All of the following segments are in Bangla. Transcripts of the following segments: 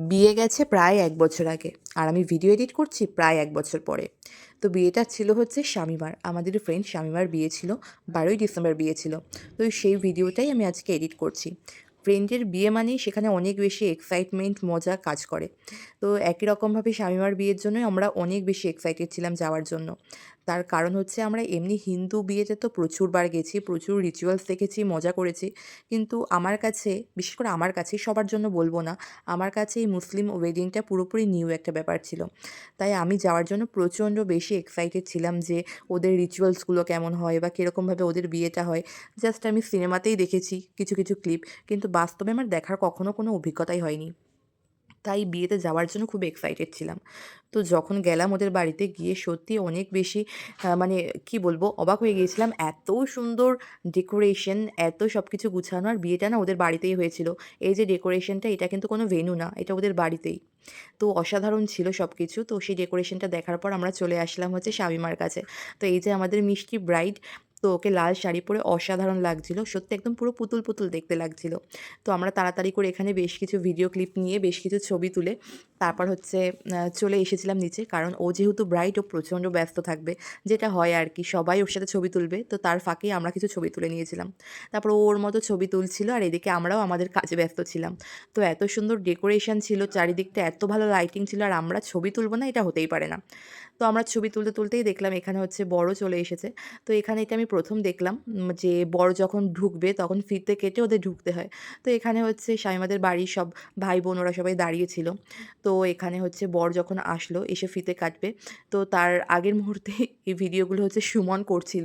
বিয়ে গেছে প্রায় এক বছর আগে। আর আমি ভিডিও এডিট করছি প্রায় এক বছর পরে। তো বিয়েটা ছিল হচ্ছে শামিমার। আমাদের ফ্রেন্ড স্বামীমার বিয়ে ছিল, বারোই ডিসেম্বর বিয়ে ছিল। তো সেই ভিডিওটাই আমি আজকে এডিট করছি। ফ্রেন্ডের বিয়ে মানেই সেখানে অনেক বেশি এক্সাইটমেন্ট মজা কাজ করে। তো একই রকমভাবে শামিমার বিয়ের জন্যই আমরা অনেক বেশি এক্সাইটেড ছিলাম যাওয়ার জন্য। তার কারণ হচ্ছে আমরা এমনি হিন্দু বিয়েতে তো প্রচুরবার গেছি, প্রচুর রিচুয়ালস দেখেছি, মজা করেছি। কিন্তু আমার কাছে, বিশেষ করে আমার কাছে সবার জন্য বলব না, আমার কাছে এই মুসলিম ওয়েডিংটা পুরোপুরি নিউ একটা ব্যাপার ছিল। তাই আমি যাওয়ার জন্য প্রচণ্ড বেশি এক্সাইটেড ছিলাম যে ওদের রিচুয়ালসগুলো কেমন হয় বা কীরকমভাবে ওদের বিয়েটা হয়। জাস্ট আমি সিনেমাতেই দেখেছি, কিছু কিছু ক্লিপ কিন্তু বাস্তবে আমার দেখার কখনো কোনো অভিজ্ঞতাই হয়নি। তাই বিয়েতে যাওয়ার জন্য খুব এক্সাইটেড ছিলাম। তো যখন গেলাম ওদের বাড়িতে গিয়ে সত্যি অনেক বেশি মানে কি বলব, অবাক হয়ে গিয়েছিলাম। এত সুন্দর ডেকোরেশন এত সব কিছু গুছানো আর বিয়েটা না ওদের বাড়িতেই হয়েছিল। এই যে ডেকোরেশনটা এটা কিন্তু কোনো ভেনু না, এটা ওদের বাড়িতেই। তো অসাধারণ ছিল সব কিছু তো সেই ডেকোরেশনটা দেখার পর আমরা চলে আসলাম হচ্ছে শামিমার কাছে। তো এই যে আমাদের মিষ্টি ব্রাইড তো ওকে লাল শাড়ি পরে অসাধারণ লাগছিল। সত্যি একদম পুরো পুতুল পুতুল দেখতে লাগছিল। তো আমরা তাড়াতাড়ি করে এখানে বেশ কিছু ভিডিও ক্লিপ নিয়ে বেশ কিছু ছবি তুলে তারপর হচ্ছে চলে এসেছিলাম নিচে। কারণ ও যেহেতু ব্রাইট ও প্রচণ্ড ব্যস্ত থাকবে, যেটা হয় আর কি, সবাই ওর সাথে ছবি তুলবে। তো তার ফাঁকেই আমরা কিছু ছবি তুলে নিয়েছিলাম। তারপর ওর মতো ছবি তুলছিল আর এদিকে আমরাও আমাদের কাজে ব্যস্ত ছিলাম। তো এত সুন্দর ডেকোরেশন ছিল, চারিদিকটা এত ভালো লাইটিং ছিল আর আমরা ছবি তুলবো না, এটা হতেই পারে না। তো আমরা ছবি তুলতে তুলতেই দেখলাম এখানে হচ্ছে বড় চলে এসেছে। তো এখানে এটা আমি প্রথম দেখলাম যে বড় যখন ঢুকবে তখন ফিতে কেটে ওদের ঢুকতে হয়। তো এখানে হচ্ছে স্বামীমাদের বাড়ির সব ভাই বোন ওরা সবাই দাঁড়িয়েছিল তো এখানে হচ্ছে বর যখন আসলো এসে ফিতে কাটবে। তো তার আগের মুহূর্তে এই ভিডিওগুলো হচ্ছে সুমন করছিল,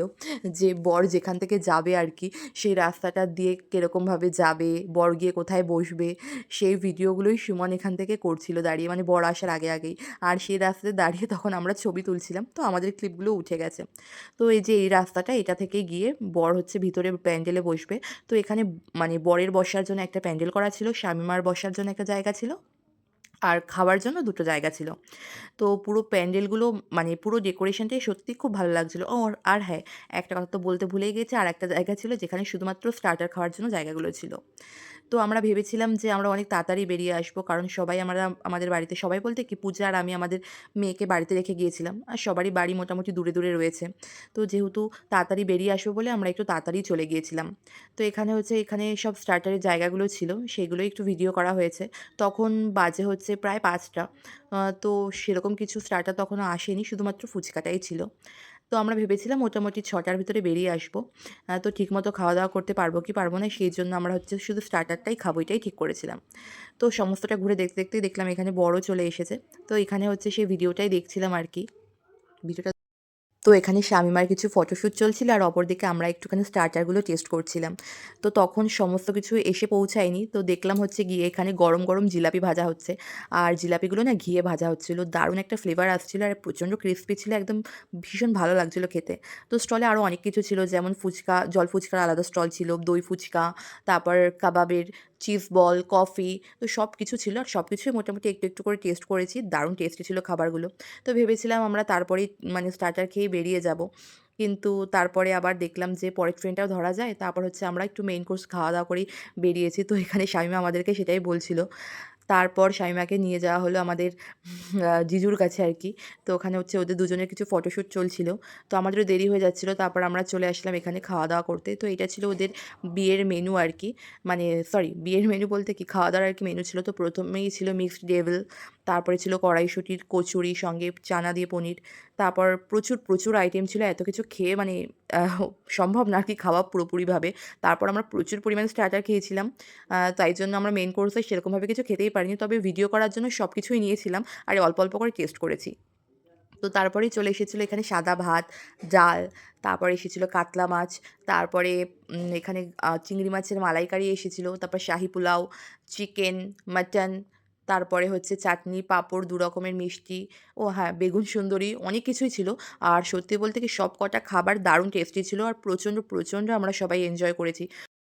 যে বর যেখান থেকে যাবে আর কি, সেই রাস্তাটা দিয়ে কীরকমভাবে যাবে, বর গিয়ে কোথায় বসবে, সেই ভিডিওগুলোই সুমন এখান থেকে করছিল দাঁড়িয়ে। মানে বর আসার আগে আগেই। আর সেই রাস্তাতে দাঁড়িয়ে তখন আমরা ছবি তুলছিলাম। তো আমাদের ক্লিপগুলো উঠে গেছে। তো এই যে এই রাস্তাটা, এটা থেকে গিয়ে বর হচ্ছে ভিতরে প্যান্ডেলে বসবে। তো এখানে মানে বরের বসার জন্য একটা প্যান্ডেল করা ছিল, স্বামীমার বসার জন্য একটা জায়গা ছিল, আর খাওয়ার জন্য দুটো জায়গা ছিল। তো পুরো প্যান্ডেলগুলো মানে পুরো ডেকোরেশনটাই সত্যি খুব ভালো লাগছিল। ও আর হ্যাঁ একটা কথা তো বলতে ভুলেই গেছে আর একটা জায়গা ছিল যেখানে শুধুমাত্র স্টার্টার খাওয়ার জন্য জায়গাগুলো ছিল। তো আমরা ভেবেছিলাম যে আমরা অনেক তাড়াতাড়ি বেরিয়ে আসব। কারণ সবাই আমরা, আমাদের বাড়িতে সবাই বলতে কি পূজা আর আমি আমাদের মেয়েকে বাড়িতে রেখে গিয়েছিলাম। আর সবারই বাড়ি মোটামুটি দূরে দূরে রয়েছে। তো যেহেতু তাড়াতাড়ি বেরিয়ে আসব বলে আমরা একটু তাড়াতাড়ি চলে গিয়েছিলাম। তো এখানে হচ্ছে, এখানে সব স্টার্টারের জায়গাগুলো ছিল, সেগুলো একটু ভিডিও করা হয়েছে। তখন বাজে হচ্ছে প্রায় পাঁচটা। তো সেরকম কিছু স্টার্টার তখনও আসেনি, শুধুমাত্র ফুচকাটাই ছিল। তো আমরা ভেবেছিলাম মোটামুটি ছটার ভিতরে বেরিয়ে আসব। তো ঠিক মতো খাওয়া দাওয়া করতে পারব কি পারব না, সেই জন্য আমরা হচ্ছে শুধু স্টার্টারটাই খাব, এটাই ঠিক করেছিলাম। তো সমস্তটা ঘুরে দেখতে দেখতেই দেখলাম এখানে বড় চলে এসেছে। তো এখানে হচ্ছে সেই ভিডিওটাই দেখছিলাম আর কি। ভিডিওটা তো এখানে শামিমার কিছু ফটোশ্যুট চলছিল আর অপরদিকে আমরা একটুখানি স্টার্টারগুলো টেস্ট করছিলাম। তো তখন সমস্ত কিছু এসে পৌঁছায়নি। তো দেখলাম হচ্ছে গিয়ে এখানে গরম গরম জিলাপি ভাজা হচ্ছে। আর জিলাপিগুলো না ঘিয়ে ভাজা হচ্ছিল। দারুণ একটা ফ্লেভার আসছিল আর প্রচণ্ড ক্রিস্পি ছিল। একদম ভীষণ ভালো লাগছিল খেতে। তো স্টলে আরও অনেক কিছু ছিল। যেমন ফুচকা, জল ফুচকার আলাদা স্টল ছিল, দই ফুচকা, তারপর কাবাবের চিজ বল, কফি, তো সব কিছু ছিল আর সব কিছুই মোটামুটি একটু একটু করে টেস্ট করেছি। দারুণ টেস্টি ছিল খাবারগুলো। তো ভেবেছিলাম আমরা তারপরেই মানে স্টার্টার খেয়ে বেরিয়ে যাব। কিন্তু তারপরে আবার দেখলাম যে পরের ট্রেনটাও ধরা যায়। তারপর হচ্ছে আমরা একটু মেইন কোর্স খাওয়া দাওয়া করেই বেরিয়েছি। তো এখানে স্বামীমা আমাদেরকে সেটাই বলছিল। তারপর শামিমাকে নিয়ে যাওয়া হলো আমাদের জিজুর কাছে আর কি। তো ওখানে হচ্ছে ওদের দুজনের কিছু ফটোশ্যুট চলছিল। তো আমাদেরও দেরি হয়ে যাচ্ছিল, তারপর আমরা চলে আসলাম এখানে খাওয়া দাওয়া করতে। তো এটা ছিল ওদের বিয়ের মেনু আর কি। মানে সরি বিয়ের মেনু বলতে কি? খাওয়া দাওয়ার আর কি মেনু ছিল। তো প্রথমেই ছিল মিক্সড ডেভেল তারপরে ছিল কড়াইশুটির কচুরি, সঙ্গে চানা দিয়ে পনির। তারপর প্রচুর প্রচুর আইটেম ছিল, এত কিছু খেয়ে মানে সম্ভব না কি খাওয়া পুরোপুরিভাবে। তারপর আমরা প্রচুর পরিমাণে স্টার্টার খেয়েছিলাম। তাই জন্য আমরা মেন কোর্সে সেরকমভাবে কিছু খেতেই পারিনি। তবে ভিডিও করার জন্য সব কিছুই নিয়েছিলাম আর অল্প অল্প করে টেস্ট করেছি। তো তারপরেই চলে এসেছিল এখানে সাদা ভাত, ডাল, তারপরে এসেছিল কাতলা মাছ, তারপরে এখানে চিংড়ি মাছের মালাইকারি এসেছিল, তারপর শাহি পোলাও চিকেন মাটন তারপরে হচ্ছে চাটনি, পাঁপড় দু রকমের মিষ্টি, ও হ্যাঁ বেগুন সুন্দরী, অনেক কিছুই ছিল। আর সত্যি বলতে কি সব কটা খাবার দারুণ টেস্টি ছিল। আর প্রচণ্ড প্রচণ্ড আমরা সবাই এনজয় করেছি।